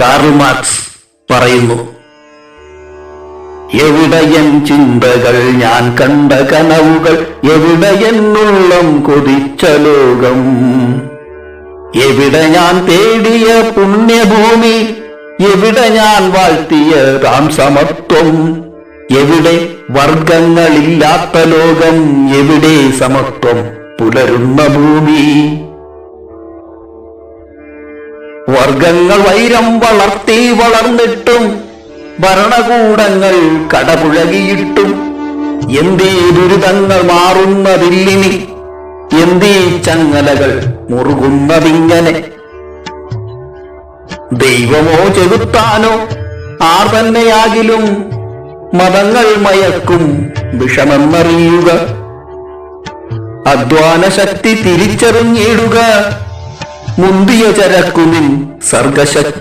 Karl marks പറയുന്നു എവിടെയൻ ചിന്തകൾ ഞാൻ കണ്ട കനവുകൾ എവിടെയെന്നുള്ളം കൊതിച്ച ലോകം. എവിടെ ഞാൻ തേടിയ പുണ്യഭൂമി എവിടെ ഞാൻ വാഴ്ത്തിയ രാം സമത്വം എവിടെ വർഗങ്ങളില്ലാത്ത ലോകം എവിടെ സമത്വം പുലരുന്ന ഭൂമി. വർഗങ്ങൾ വൈരം വളർത്തി വളർന്നിട്ടും ഭരണകൂടങ്ങൾ കടപുഴകിയിട്ടും എന്തീ ദുരിതങ്ങൾ മാറുന്നതില്ലിനി? എന്തീ ചങ്ങലകൾ മുറുകുന്നതിങ്ങനെ? ദൈവമോ ചെകുത്താനോ ആർ തന്നെയാകിലും മതങ്ങൾ മയക്കും വിഷമെന്നറിയുക. അധ്വാന ശക്തി തിരിച്ചറിഞ്ഞിടുക. മുന്തിയ ചരക്കുമിൻ സർഗശക്തി